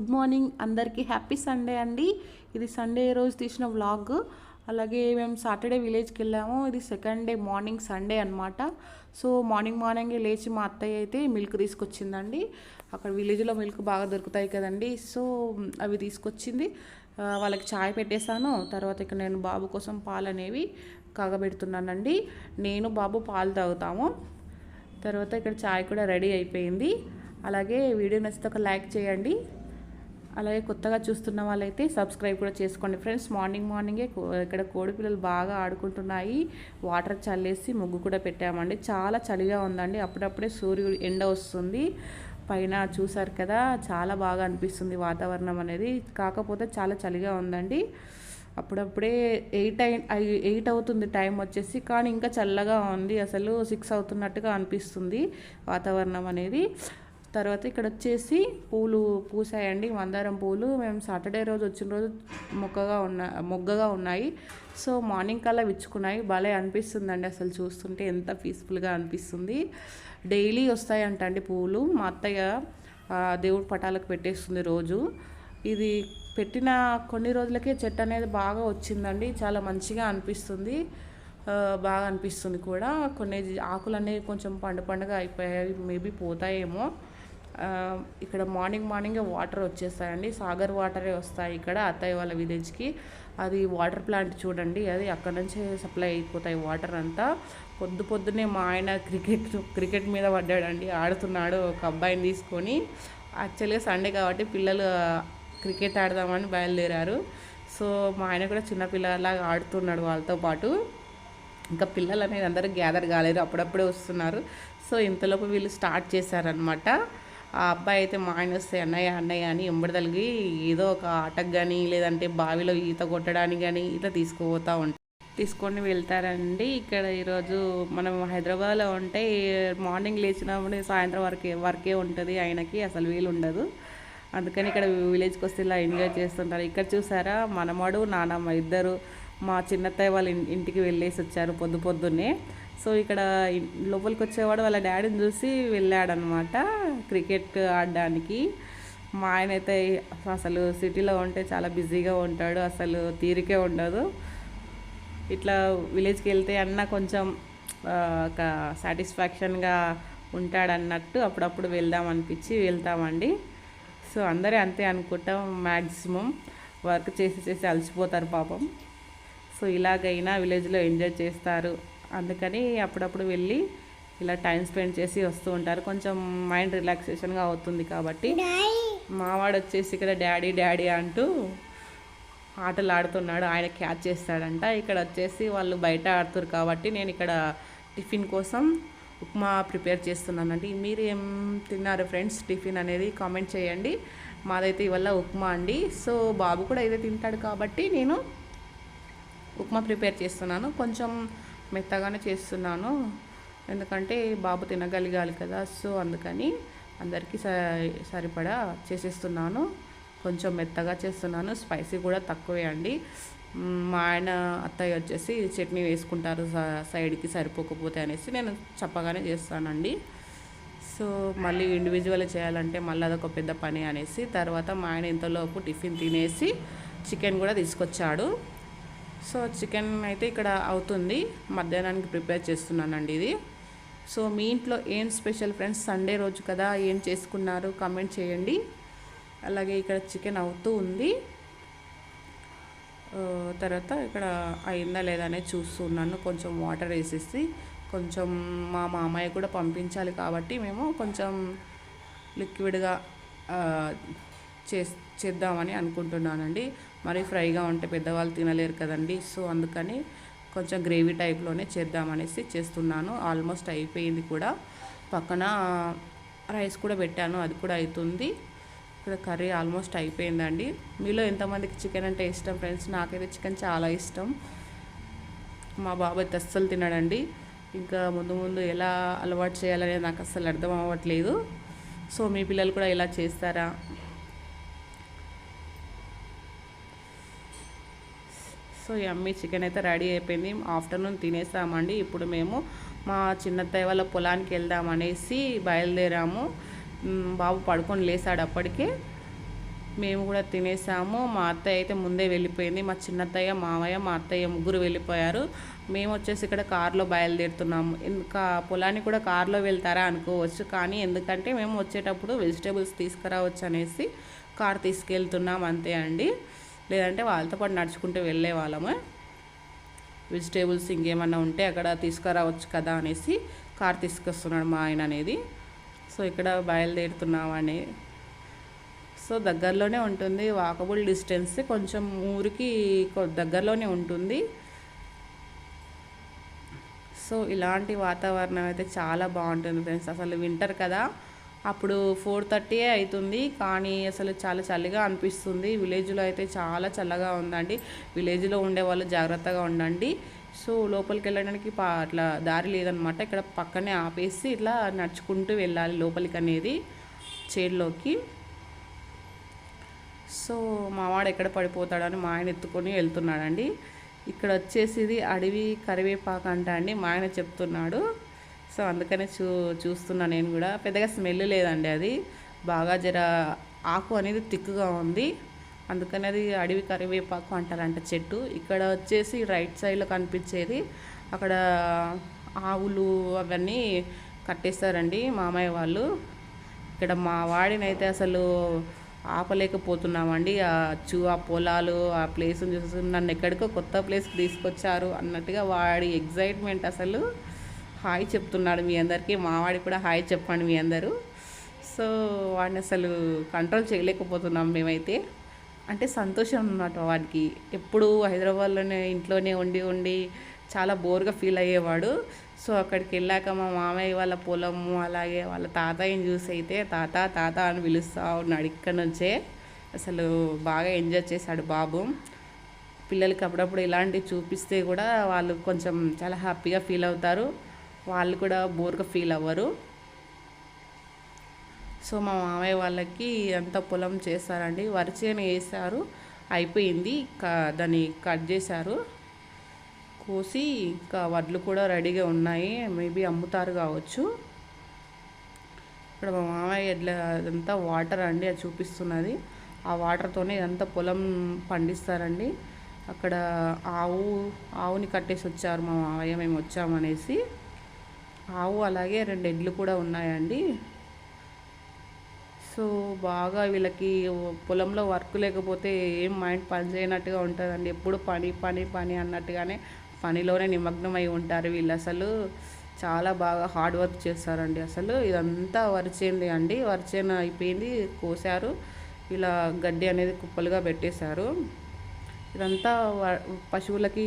Good morning. అందరికీ happy Sunday అండి. ఇది సండే రోజు తీసిన వ్లాగ్. అలాగే మేము సాటర్డే విలేజ్కి వెళ్ళాము. ఇది సెకండ్ డే మార్నింగ్ సండే అనమాట సో మార్నింగ్ మార్నింగే లేచి మా అత్తయ్య అయితే మిల్క్ తీసుకొచ్చిందండి. అక్కడ విలేజ్లో మిల్క్ బాగా దొరుకుతాయి కదండి. సో అవి తీసుకొచ్చింది. వాళ్ళకి చాయ్ పెట్టేశాను. తర్వాత ఇక్కడ నేను బాబు కోసం పాలు అనేవి కాగబెడుతున్నానండి. నేను బాబు పాలు తాగుతాము. తర్వాత ఇక్కడ చాయ్ కూడా రెడీ అయిపోయింది. అలాగే వీడియో నచ్చితే ఒక లైక్ చేయండి. అలాగే కొత్తగా చూస్తున్న వాళ్ళైతే సబ్స్క్రైబ్ కూడా చేసుకోండి ఫ్రెండ్స్. మార్నింగ్ మార్నింగే ఇక్కడ కోడి పిల్లలు బాగా ఆడుకుంటున్నాయి. వాటర్ చల్లేసి ముగ్గు కూడా పెట్టామండి. చాలా చలిగా ఉందండి. అప్పుడప్పుడే సూర్యుడు ఎండ వస్తుంది. పైన చూసారు కదా చాలా బాగా అనిపిస్తుంది వాతావరణం అనేది. కాకపోతే చాలా చలిగా ఉందండి. అప్పుడప్పుడే ఎయిట్ అయి- ఎయిట్ అవుతుంది టైం వచ్చేసి కానీ ఇంకా చల్లగా ఉంది. అసలు సిక్స్ అవుతున్నట్టుగా అనిపిస్తుంది వాతావరణం అనేది. తర్వాత ఇక్కడ వచ్చేసి పూలు పూసాయండి. మందారం పూలు. మేము సాటర్డే రోజు వచ్చిన రోజు మొక్కగా ఉన్న మొగ్గగా ఉన్నాయి. సో మార్నింగ్ కల్లా విచ్చుకున్నాయి. భలే అనిపిస్తుందండి అసలు చూస్తుంటే. ఎంత పీస్ఫుల్గా అనిపిస్తుంది. డైలీ వస్తాయంట అండి పూలు. మా అత్తయ్య దేవుడి పటాలకు పెట్టేస్తుంది రోజు. ఇది పెట్టిన కొన్ని రోజులకే చెట్టు అనేది బాగా వచ్చిందండి. చాలా మంచిగా అనిపిస్తుంది. బాగా అనిపిస్తుంది కూడా. కొన్ని ఆకులు అనేవి కొంచెం పండు పండుగ అయిపోయాయి. మేబీ పోతాయేమో. ఇక్కడ మార్నింగ్ మార్నింగే వాటర్ వచ్చేస్తాయండి. సాగర్ వాటరే వస్తాయి ఇక్కడ అత్తయ్య వాళ్ళ విలేజ్కి. అది వాటర్ ప్లాంట్ చూడండి అది అక్కడ నుంచే సప్లై అయిపోతాయి వాటర్ అంతా. పొద్దు పొద్దునే మా ఆయన క్రికెట్ క్రికెట్ మీద పడ్డాడండి. ఆడుతున్నాడు ఒక అబ్బాయిని తీసుకొని. యాక్చువల్గా సండే కాబట్టి పిల్లలు క్రికెట్ ఆడదామని బయలుదేరారు. సో మా ఆయన కూడా చిన్న పిల్లలాగా ఆడుతున్నాడు వాళ్ళతో పాటు. ఇంకా పిల్లలు అనేది అందరూ గ్యాదర్ కాలేరు అప్పుడప్పుడే వస్తున్నారు. సో ఇంతలోపు వీళ్ళు స్టార్ట్ చేశారనమాట ఆ అబ్బాయి అయితే మా ఆయన వస్తే అన్నయ్య అన్నయ్య అని ఎంబడదలిగి ఏదో ఒక ఆటకు కానీ లేదంటే బావిలో ఈత కొట్టడానికి కానీ ఇట్లా తీసుకుపోతూ ఉంటాం. తీసుకొని వెళ్తారండి. ఇక్కడ ఈరోజు మనం హైదరాబాద్లో ఉంటే మార్నింగ్ లేచినప్పుడు సాయంత్రం వరకే వర్కే ఉంటుంది ఆయనకి అసలు వీలు ఉండదు. అందుకని ఇక్కడ విలేజ్కి వస్తే ఇలా ఎంజాయ్ చేస్తుంటారు. ఇక్కడ చూసారా మనమడు నానమ్మ ఇద్దరు మా చిన్నత్తయ్య వాళ్ళ ఇంటికి వెళ్ళేసి వచ్చారు పొద్దు పొద్దున్నే. సో ఇక్కడ లోపలికి వచ్చేవాడు వాళ్ళ డాడీని చూసి వెళ్ళాడనమాట క్రికెట్ ఆడడానికి. మా ఆయన అయితే అసలు సిటీలో ఉంటే చాలా బిజీగా ఉంటాడు అసలు తీరికే ఉండదు. ఇట్లా విలేజ్కి వెళ్తే అన్న కొంచెం ఒక సాటిస్ఫాక్షన్గా ఉంటాడన్నట్టు అప్పుడప్పుడు వెళ్దాం అనిపించి వెళ్తామండి. సో అందరూ అంతే అనుకుంటాం మ్యాక్సిమం వర్క్ చేసి చేసి అలసిపోతారు పాపం. సో ఇలాగైనా విలేజ్లో ఎంజాయ్ చేస్తారు. అందుకని అప్పుడప్పుడు వెళ్ళి ఇలా టైం స్పెండ్ చేసి వస్తూ ఉంటారు. కొంచెం మైండ్ రిలాక్సేషన్గా అవుతుంది కాబట్టి మావాడు వచ్చేసి ఇక్కడ డాడీ డాడీ అంటూ ఆటలు ఆడుతున్నాడు ఆయన క్యాచ్ చేస్తాడంట. ఇక్కడ వచ్చేసి వాళ్ళు బయట ఆడుతారు కాబట్టి నేను ఇక్కడ టిఫిన్ కోసం ఉప్మా ప్రిపేర్ చేస్తున్నానండి. మీరు ఏం తిన్నారు ఫ్రెండ్స్? టిఫిన్ అనేది కామెంట్ చేయండి. మాదైతే ఇవల్ల ఉప్మా అండి. సో బాబు కూడా ఇదే తింటాడు కాబట్టి నేను ఉప్మా ప్రిపేర్ చేస్తున్నాను. కొంచెం మెత్తగానే చేస్తున్నాను. ఎందుకంటే బాబు తినగలిగాలి కదా సో అందుకని అందరికీ స సరిపడా చేసేస్తున్నాను. కొంచెం మెత్తగా చేస్తున్నాను. స్పైసీ కూడా తక్కువే అండి. మా ఆయన అత్తయ్య వచ్చేసి చట్నీ వేసుకుంటారు స- సైడ్కి సరిపోకపోతే అనేసి నేను చప్పగానే చేస్తానండి. సో మళ్ళీ ఇండివిజువల్ చేయాలంటే మళ్ళీ అదొక పెద్ద పని అనేసి తర్వాత మా ఆయన ఇంతలోపు టిఫిన్ తినేసి చికెన్ కూడా తీసుకొచ్చాడు. సో చికెన్ అయితే ఇక్కడ అవుతుంది. మధ్యాహ్నానికి ప్రిపేర్ చేస్తున్నానండి ఇది. సో మీ ఇంట్లో ఏం స్పెషల్ ఫ్రెండ్స్? సండే రోజు కదా ఏం చేసుకున్నారు? కమెంట్ చేయండి. అలాగే ఇక్కడ చికెన్ అవుతూ ఉంది. తర్వాత ఇక్కడ అయిందా లేదా అనేది చూస్తున్నాను. కొంచెం వాటర్ వేసేసి కొంచెం మా మామయ్య కూడా పంపించాలి కాబట్టి మేము కొంచెం లిక్విడ్గా చే చేద్దామని అనుకుంటున్నానండి. మరి ఫ్రైగా ఉంటే పెద్దవాళ్ళు తినలేరు కదండి. సో అందుకని కొంచెం గ్రేవీ టైప్లోనే చేద్దామనేసి చేస్తున్నాను. ఆల్మోస్ట్ అయిపోయింది కూడా. పక్కన రైస్ కూడా పెట్టాను. అది కూడా అవుతుంది ఇక్కడ కర్రీ ఆల్మోస్ట్ అయిపోయిందండి. మీలో ఎంతమందికి చికెన్ అంటే ఇష్టం ఫ్రెండ్స్? నాకైతే చికెన్ చాలా ఇష్టం. మా బాబాయ్ అయితే అస్సలు తినడండి. ఇంకా ముందు ముందు ఎలా అలవాటు చేయాలనేది నాకు అస్సలు అర్థం అవ్వట్లేదు. సో మీ పిల్లలు కూడా ఇలా చేస్తారా? సో ఈ అమ్మి చికెన్ అయితే రెడీ అయిపోయింది. ఆఫ్టర్నూన్ తినేసామండి. ఇప్పుడు మేము మా చిన్నత్తయ్య వాళ్ళ పొలానికి వెళ్దాం అనేసి బయలుదేరాము. బాబు పడుకొని లేసాడు అప్పటికే. మేము కూడా తినేసాము. మా అత్తయ్య అయితే ముందే వెళ్ళిపోయింది. మా చిన్నత్తయ్య మామయ్య మా అత్తయ్య ముగ్గురు వెళ్ళిపోయారు. మేము వచ్చేసి ఇక్కడ కారులో బయలుదేరుతున్నాము. ఇంకా పొలానికి కూడా కారులో వెళ్తారా అనుకోవచ్చు. కానీ ఎందుకంటే మేము వచ్చేటప్పుడు వెజిటేబుల్స్ తీసుకురావచ్చు అనేసి కార్ తీసుకెళ్తున్నాం అంతే అండి. లేదంటే వాళ్ళతో పాటు నడుచుకుంటూ వెళ్ళే వాళ్ళము. వెజిటేబుల్స్ ఇంకేమన్నా ఉంటే అక్కడ తీసుకురావచ్చు కదా అనేసి కార్ తీసుకొస్తున్నాడు మా ఆయన అనేది. సో ఇక్కడ బయలుదేరుతున్నామని సో దగ్గరలోనే ఉంటుంది. వాకబుల్ డిస్టెన్స్ కొంచెం ఊరికి దగ్గరలోనే ఉంటుంది. సో ఇలాంటి వాతావరణం అయితే చాలా బాగుంటుంది ఫ్రెండ్స్. అసలు వింటర్ కదా. అప్పుడు ఫోర్ థర్టీ అవుతుంది కానీ అసలు చాలా చలిగా అనిపిస్తుంది. విలేజ్లో అయితే చాలా చల్లగా ఉందండి. విలేజ్లో ఉండే వాళ్ళు జాగ్రత్తగా ఉండండి. సో లోపలికి వెళ్ళడానికి పా అట్లా దారి లేదనమాట ఇక్కడ పక్కనే ఆపేసి ఇట్లా నడుచుకుంటూ వెళ్ళాలి లోపలికి అనేది చేడులోకి సో మావాడు ఎక్కడ పడిపోతాడని మా ఆయన ఎత్తుకొని వెళ్తున్నాడండి. ఇక్కడ వచ్చేసి ఇది అడవి కరివేపాకు అంట అండి. మా ఆయన చెప్తున్నాడు. సో అందుకనే చూ చూస్తున్నా నేను కూడా. పెద్దగా స్మెల్ లేదండి అది. బాగా జర ఆకు అనేది తిక్కుగా ఉంది. అందుకని అది అడవి కరివేపాకు అంటారంట చెట్టు. ఇక్కడ వచ్చేసి రైట్ సైడ్లో కనిపించేది. అక్కడ ఆవులు అవన్నీ కట్టేస్తారండి మామయ్య వాళ్ళు. ఇక్కడ మా వాడినైతే అసలు ఆపలేకపోతున్నామండి. ఆ చూ ఆ పొలాలు ఆ ప్లేస్ చూసి నన్ను ఎక్కడికో కొత్త ప్లేస్కి తీసుకొచ్చారు అన్నట్టుగా వాడి ఎగ్జైట్మెంట్ అసలు. హాయ్ చెప్తున్నాడు మీ అందరికీ మావాడికి కూడా హాయ్ చెప్పండి మీ అందరూ. సో వాడిని అసలు కంట్రోల్ చేయలేకపోతున్నాం మేమైతే. అంటే సంతోషం అన్నమాట వాడికి. ఎప్పుడు హైదరాబాద్లోనే ఇంట్లోనే ఉండి ఉండి చాలా బోర్గా ఫీల్ అయ్యేవాడు. సో అక్కడికి వెళ్ళాక మా మామయ్య వాళ్ళ పొలము అలాగే వాళ్ళ తాతయ్యని చూసి అయితే తాత తాత అని పిలుస్తూ ఉన్నాడు ఇక్కడ నుంచే. అసలు బాగా ఎంజాయ్ చేశాడు బాబు. పిల్లలకి అప్పుడప్పుడు ఇలాంటివి చూపిస్తే కూడా వాళ్ళు కొంచెం చాలా హ్యాపీగా ఫీల్ అవుతారు. వాళ్ళు కూడా బోర్గా ఫీల్ అవ్వరు. సో మా మామయ్య వాళ్ళకి అంత పొలం చేస్తారండి వరిచేను వేసారు అయిపోయింది. క దాన్ని కట్ చేశారు. కోసి ఇంకా వడ్లు కూడా రెడీగా ఉన్నాయి. మేబీ అమ్ముతారు కావచ్చు. ఇక్కడ మా మామయ్య ఎడ్ల అదంతా వాటర్ అండి అది చూపిస్తున్నది. ఆ వాటర్తోనే ఇదంతా పొలం పండిస్తారండి. అక్కడ ఆవు ఆవుని కట్టేసి వచ్చారు మా మామయ్య. మేము వచ్చామనేసి. ఆవు అలాగే రెండు ఎడ్లు కూడా ఉన్నాయండి. సో బాగా వీళ్ళకి పొలంలో వర్క్ లేకపోతే ఏం మైండ్ పని చేయనట్టుగా ఉంటుందండి. ఎప్పుడు పని పని పని అన్నట్టుగానే పనిలోనే నిమగ్నమై ఉంటారు వీళ్ళు అసలు. చాలా బాగా హార్డ్ వర్క్ చేస్తారండి అసలు. ఇదంతా వరిచేంది అండి. వరిచేను అయిపోయింది కోసారు. ఇలా గడ్డి అనేది కుప్పలుగా పెట్టేశారు. ఇదంతా వ- పశువులకి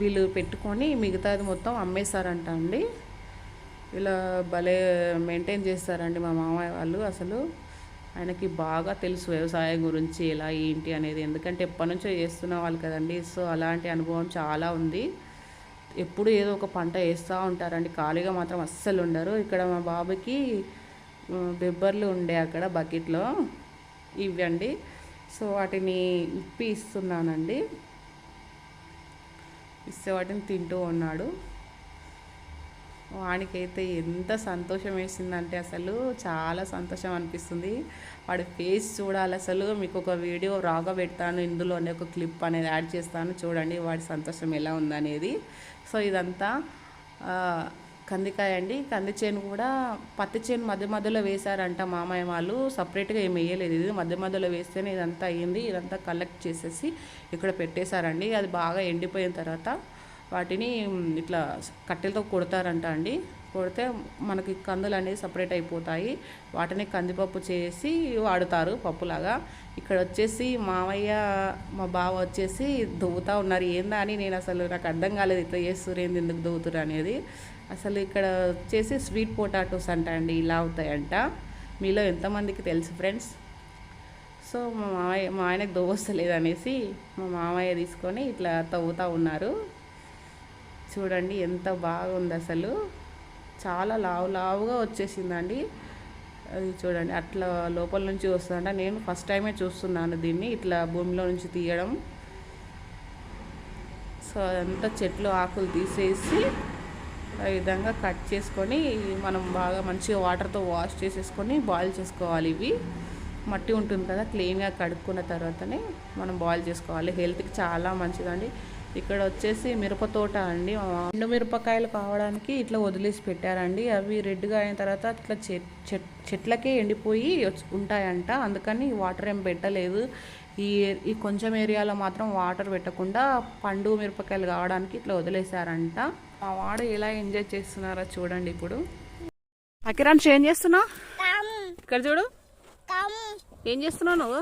వీళ్ళు పెట్టుకొని మిగతాది మొత్తం అమ్మేశారంట అండి ఇలా భలే మెయింటైన్ చేస్తారండి మా మామయ్య వాళ్ళు అసలు. ఆయనకి బాగా తెలుసు వ్యవసాయం గురించి ఎలా ఏంటి అనేది. ఎందుకంటే ఎప్పటి నుంచో చేస్తున్న వాళ్ళు కదండి. సో అలాంటి అనుభవం చాలా ఉంది. ఎప్పుడు ఏదో ఒక పంట వేస్తూ ఉంటారండి. ఖాళీగా మాత్రం అస్సలు ఉండరు. ఇక్కడ మా బాబుకి బెబ్బర్లు ఉండే అక్కడ బకెట్లో ఇవ్వండి. సో వాటిని ఇప్పి ఇస్తున్నానండి. ఇస్తే వాటిని తింటూ ఉన్నాడు. వాడికైతే ఎంత సంతోషం వేసిందంటే అసలు చాలా సంతోషం అనిపిస్తుంది. వాడి ఫేస్ చూడాలి అసలు. మీకు ఒక వీడియో రాగా పెడతాను ఇందులోనే ఒక క్లిప్ అనేది యాడ్ చేస్తాను. చూడండి వాడి సంతోషం ఎలా ఉందనేది. సో ఇదంతా కందికాయ అండి. కంది చేను కూడా పత్తి చేను మధ్య మధ్యలో వేశారంట మామయ్య వాళ్ళు. సపరేట్గా ఏమి వేయలేదు. ఇది మధ్య మధ్యలో వేస్తేనే ఇదంతా అయ్యింది ఇదంతా కలెక్ట్ చేసేసి ఇక్కడ పెట్టేశారండి. అది బాగా ఎండిపోయిన తర్వాత వాటిని ఇట్లా కట్టెలతో కొడతారంట అండి. కొడితే మనకి కందులు అనేవి సపరేట్ అయిపోతాయి. వాటిని కందిపప్పు చేసి వాడుతారు పప్పులాగా. ఇక్కడ వచ్చేసి మామయ్య మా బావ వచ్చేసి దువ్వుతూ ఉన్నారు. ఏందా అని నేను అసలు నాకు అర్థం కాలేదు ఇట్లా చేస్తున్నారు ఏంది ఎందుకు దువ్వుతురు అనేది. అసలు ఇక్కడ వచ్చేసి స్వీట్ పొటాటోస్ అంట అండి ఇలా అవుతాయంట. మీలో ఎంతమందికి తెలుసు ఫ్రెండ్స్ సో మా మామయ్య మా ఆయనకు దోవస్తలేదు అనేసి మా మామయ్య తీసుకొని ఇట్లా తవ్వుతూ ఉన్నారు. చూడండి ఎంత బాగుంది అసలు. చాలా లావు లావుగా వచ్చేసిందండి. అది చూడండి అట్లా లోపల నుంచి వస్తుందంట. నేను ఫస్ట్ టైమే చూస్తున్నాను దీన్ని ఇట్లా భూమిలో నుంచి తీయడం. సో అదంతా చెట్లు ఆకులు తీసేసి ఆ విధంగా కట్ చేసుకొని మనం బాగా మంచిగా వాటర్తో వాష్ చేసేసుకొని బాయిల్ చేసుకోవాలి ఇవి. మట్టి ఉంటుంది కదా క్లీన్గా కడుక్కున్న తర్వాతనే మనం బాయిల్ చేసుకోవాలి. హెల్త్కి చాలా మంచిదండి. ఇక్కడ వచ్చేసి మిరప తోట అండి. ఎండు మిరపకాయలు కావడానికి ఇట్లా వదిలేసి పెట్టారండి. అవి రెడ్గా అయిన తర్వాత ఇట్లా చెట్ చెట్ చెట్లకే ఎండిపోయి ఉంటాయంట. అందుకని వాటర్ ఏం పెట్టలేదు. ఈ ఈ కొంచెం ఏరియాలో మాత్రం వాటర్ పెట్టకుండా పండు మిరపకాయలు కావడానికి ఇట్లా వదిలేశారంట. మా వాడు ఎలా ఎంజాయ్ చేస్తున్నారో చూడండి ఇప్పుడు. అకిరాన్స్ ఏం చేస్తున్నావు కమ్. ఇక్కడ చూడు. ఏం చేస్తున్నావు నువ్వు?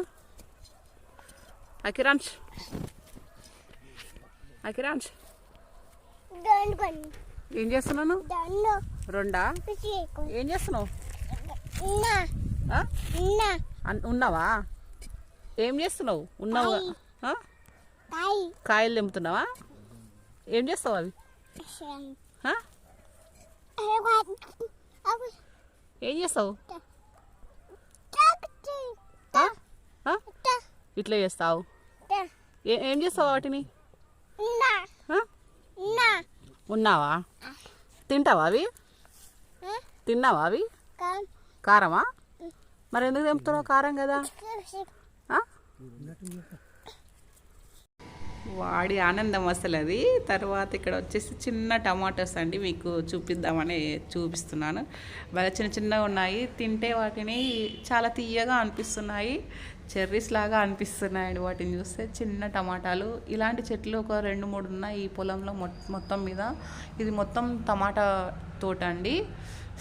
అకిరాన్స్ కొన్ ఏం? డోంట్ రెండా? ఏం చేస్తున్నావు? ఉన్నావా? ఏం చేస్తున్నావు? ఉన్నావు. కాయలు తెంపుతున్నావా? ఏం చేస్తావు అవి? ఏం చేస్తావు? ఇట్లా చేస్తావు? ఏ- చేస్తావు వాటిని? ఉన్నావా? తింటావా అవి? తిన్నావా అవి? కారమా? మరి ఎందుకు తెంపుతున్నావు కారం కదా? వాడి ఆనందం అసలు అది. తర్వాత ఇక్కడ వచ్చేసి చిన్న టమాటోస్ అండి మీకు చూపిద్దామని చూపిస్తున్నాను. బాగా చిన్న చిన్నగా ఉన్నాయి. తింటే వాటిని చాలా తీయగా అనిపిస్తున్నాయి. చెర్రీస్ లాగా అనిపిస్తున్నాయండి. వాటిని చూస్తే చిన్న టమాటాలు. ఇలాంటి చెట్లు ఒక రెండు మూడు ఉన్నాయి ఈ పొలంలో మొ- మొత్తం మీద. ఇది మొత్తం టమాటా తోట అండి.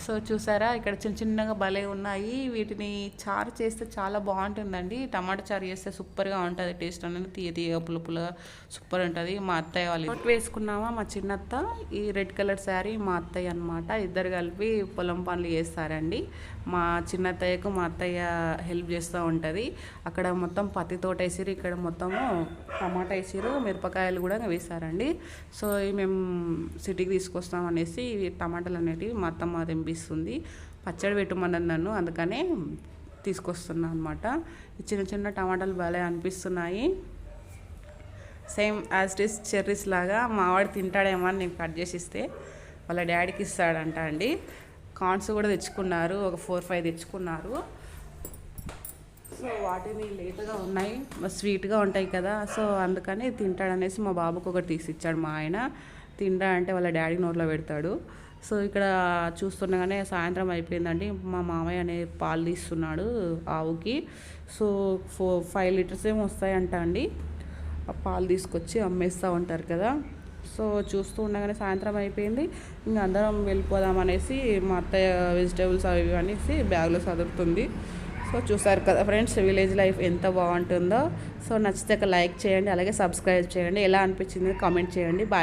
సో చూసారా ఇక్కడ చిన్న చిన్నగా భలే ఉన్నాయి. వీటిని చారు చేస్తే చాలా బాగుంటుందండి. టమాటా చారు చేస్తే సూపర్గా ఉంటుంది. టేస్ట్ అనేది తీయ తీయ పులుపులుగా సూపర్ ఉంటుంది. మా అత్తయ్య వాళ్ళు ఒకటి వేసుకున్నామా మా చిన్నత్త? ఈ రెడ్ కలర్ శారీ మా అత్తయ్య అనమాట ఇద్దరు కలిపి పొలం పనులు చేస్తారండి. మా చిన్నత్తయ్యకు మా అత్తయ్య హెల్ప్ చేస్తూ ఉంటుంది. అక్కడ మొత్తం పత్తి తోట వేసిరు ఇక్కడ మొత్తము టమాటా వేసిరు మిరపకాయలు కూడా వేసారండి సో మేము సిటీకి తీసుకొస్తాం అనేసి టమాటాలు అనేటివి మా అత్తమ్మ అనిపిస్తుంది పచ్చడి పెట్టమన్నది నన్ను అందుకనే తీసుకొస్తున్నా అనమాట చిన్న చిన్న టమాటాలు భలే అనిపిస్తున్నాయి. Same as it is cherries లాగా మావాడు తింటాడేమో అని నేను కట్ చేసి ఇస్తే వాళ్ళ డాడీకి ఇస్తాడంట అండి. కార్న్స్ కూడా తెచ్చుకున్నారు ఒక ఫోర్ ఫైవ్ తెచ్చుకున్నారు. సో వాటిని లేతగా ఉన్నాయి స్వీట్గా ఉంటాయి కదా. సో అందుకని తింటాడనేసి మా బాబుకు ఒకటి తీసి ఇచ్చాడు మా ఆయన. తింటా అంటే వాళ్ళ డాడీ నోట్లో పెడతాడు. సో ఇక్కడ చూస్తుండగానే సాయంత్రం అయిపోయిందండి. మా మామయ్య అనే పాలు తీస్తున్నాడు ఆవుకి. సో ఫోర్ ఫైవ్ లీటర్స్ ఏమి వస్తాయంట అండి. ఆ పాలు తీసుకొచ్చి అమ్మేస్తూ ఉంటారు కదా. సో చూస్తూ ఉండగానే సాయంత్రం అయిపోయింది. ఇంకా అందరం వెళ్ళిపోదాం అనేసి మా అత్తయ్య వెజిటేబుల్స్ అవి ఇవి అనేసి బ్యాగ్లో చదువుతుంది సో చూసారు కదా ఫ్రెండ్స్ విలేజ్ లైఫ్ ఎంత బాగుంటుందో. సో నచ్చితే లైక్ చేయండి అలాగే సబ్స్క్రైబ్ చేయండి. ఎలా అనిపించింది కామెంట్ చేయండి. బాయ్